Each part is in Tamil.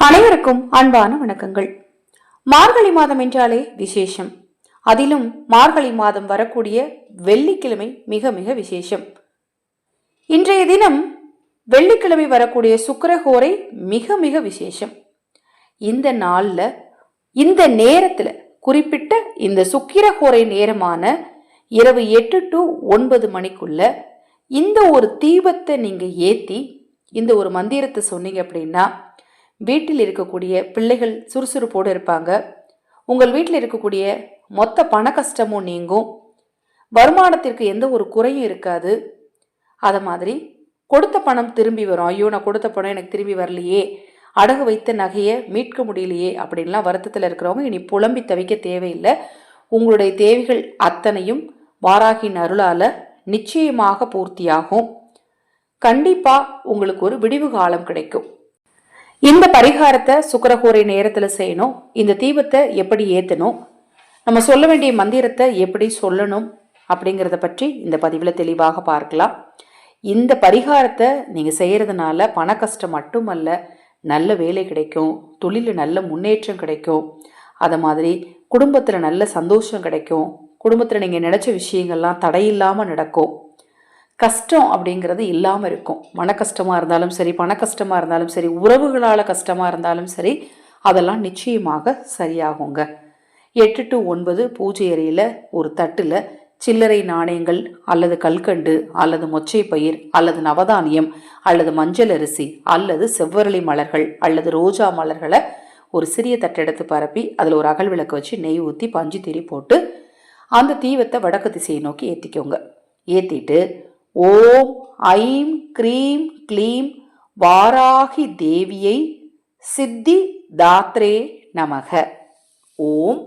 அனைவருக்கும் அன்பான வணக்கங்கள். மார்கழி மாதம் என்றாலே விசேஷம். அதிலும் மார்கழி மாதம் வரக்கூடிய வெள்ளிக்கிழமை மிக மிக விசேஷம். இன்றைய தினம் வெள்ளிக்கிழமை வரக்கூடிய சுக்கரகோரை மிக மிக விசேஷம். இந்த நாளில் இந்த நேரத்தில் குறிப்பிட்ட இந்த சுக்கிரகோரை நேரமான இரவு எட்டு டு ஒன்பது மணிக்குள்ள இந்த ஒரு தீபத்தை நீங்கள் ஏற்றி இந்த ஒரு மந்திரத்தை சொன்னீங்க அப்படின்னா வீட்டில் இருக்கக்கூடிய பிள்ளைகள் சுறுசுறுப்போடு இருப்பாங்க. உங்கள் வீட்டில் இருக்கக்கூடிய மொத்த பண கஷ்டமும் நீங்கும். வருமானத்திற்கு எந்த ஒரு குறையும் இருக்காது. அதை மாதிரி கொடுத்த பணம் திரும்பி வரும். ஐயோ நான் கொடுத்த பணம் எனக்கு திரும்பி வரலையே. அடகு வைத்த நகையை மீட்க முடியலையே அப்படின்லாம் வருத்தத்தில் இருக்கிறவங்க இனி புலம்பி தவிக்க தேவையில்லை. உங்களுடைய தேவைகள் அத்தனையும் வாராகின் அருளால் நிச்சயமாக பூர்த்தியாகும். கண்டிப்பாக உங்களுக்கு ஒரு விடிவு காலம் கிடைக்கும். இந்த பரிகாரத்தை சுக்கரகோரை நேரத்தில் செய்யணும். இந்த தீபத்தை எப்படி ஏற்றணும் நம்ம சொல்ல வேண்டிய மந்திரத்தை எப்படி சொல்லணும் அப்படிங்கிறத பற்றி இந்த பதிவில் தெளிவாக பார்க்கலாம். இந்த பரிகாரத்தை நீங்கள் செய்கிறதுனால பண கஷ்டம் மட்டுமல்ல நல்ல வேலை கிடைக்கும் தொழிலில் நல்ல முன்னேற்றம் கிடைக்கும். அதை மாதிரி குடும்பத்தில் நல்ல சந்தோஷம் கிடைக்கும். குடும்பத்தில் நீங்கள் நினச்ச விஷயங்கள்லாம் தடையில்லாமல் நடக்கும். கஷ்டம் அப்படிங்கிறது இல்லாமல் இருக்கும். மன கஷ்டமாக இருந்தாலும் சரி பண கஷ்டமாக இருந்தாலும் சரி உறவுகளால் கஷ்டமாக இருந்தாலும் சரி அதெல்லாம் நிச்சயமாக சரியாகுங்க. எட்டு டு ஒன்பது பூஜை அறையில் ஒரு தட்டில் சில்லறை நாணயங்கள் அல்லது கல்கண்டு அல்லது மொச்சை பயிர் அல்லது நவதானியம் அல்லது மஞ்சள் அரிசி அல்லது செவ்வரளி மலர்கள் அல்லது ரோஜா மலர்களை ஒரு சிறிய தட்டெடுத்து பரப்பி அதில் ஒரு அகல் விளக்கு வச்சு நெய் ஊற்றி பஞ்சு திரி போட்டு அந்த தீவத்தை வடக்கு திசையை நோக்கி ஏற்றிக்கோங்க ஏற்றிட்டு ஓம் ஐம் க்ரீம் க்ளீம் வாராகி தேவியை சித்தி தாத்ரே நமக. ஓம்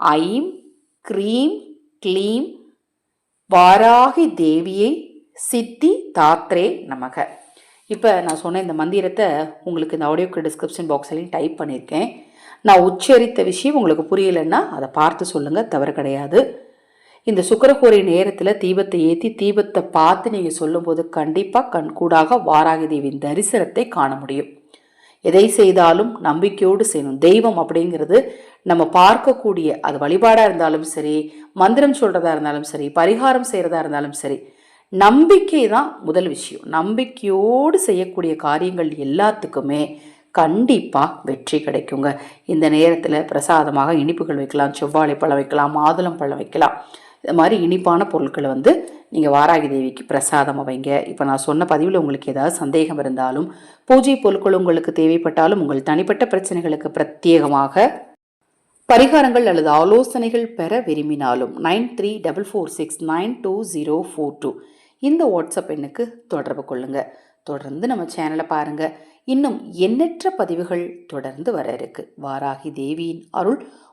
ஐம் க்ரீம் க்ளீம் வாராகி தேவியை சித்தி தாத்ரே நமக. இப்போ நான் சொன்ன இந்த மந்திரத்தை உங்களுக்கு இந்த ஆடியோக்கு டிஸ்கிரிப்ஷன் பாக்ஸ்லையும் டைப் பண்ணியிருக்கேன். நான் உச்சரித்த விஷயம் உங்களுக்கு புரியலைன்னா அதை பார்த்து சொல்லுங்கள் தவறு கிடையாது. இந்த சுக்கரகோரை நேரத்தில் தீபத்தை ஏற்றி தீபத்தை பார்த்து நீங்கள் சொல்லும்போது கண்டிப்பாக கண்கூடாக வாராகி தேவியின் தரிசனத்தை காண முடியும். எதை செய்தாலும் நம்பிக்கையோடு செய்யணும். தெய்வம் அப்படிங்கிறது நம்ம பார்க்கக்கூடிய அது வழிபாடாக இருந்தாலும் சரி மந்திரம் சொல்கிறதா இருந்தாலும் சரி பரிகாரம் செய்கிறதா இருந்தாலும் சரி நம்பிக்கை தான் முதல் விஷயம். நம்பிக்கையோடு செய்யக்கூடிய காரியங்கள் எல்லாத்துக்குமே கண்டிப்பாக வெற்றி கிடைக்குங்க. இந்த நேரத்தில் பிரசாதமாக இனிப்புகள் வைக்கலாம் செவ்வாழை பழம் வைக்கலாம் மாதுளம் பழம் வைக்கலாம். இது மாதிரி இனிப்பான பொருட்களை வந்து நீங்கள் வாராகி தேவிக்கு பிரசாதமாக வைங்க. இப்போ நான் சொன்ன பதிவில் உங்களுக்கு ஏதாவது சந்தேகம் இருந்தாலும் பூஜை பொருட்கள் உங்களுக்கு தேவைப்பட்டாலும் உங்கள் தனிப்பட்ட பிரச்சனைகளுக்கு பிரத்யேகமாக பரிகாரங்கள் அல்லது ஆலோசனைகள் பெற விரும்பினாலும் nine three double four six nine two zero four two இந்த வாட்ஸ்அப் எண்ணுக்கு தொடர்பு கொள்ளுங்கள் தொடர்ந்து நம்ம சேனலை பாருங்கள் இன்னும் எண்ணற்ற பதிவுகள் தொடர்ந்து வர இருக்கு. வாராகி தேவியின் அருள்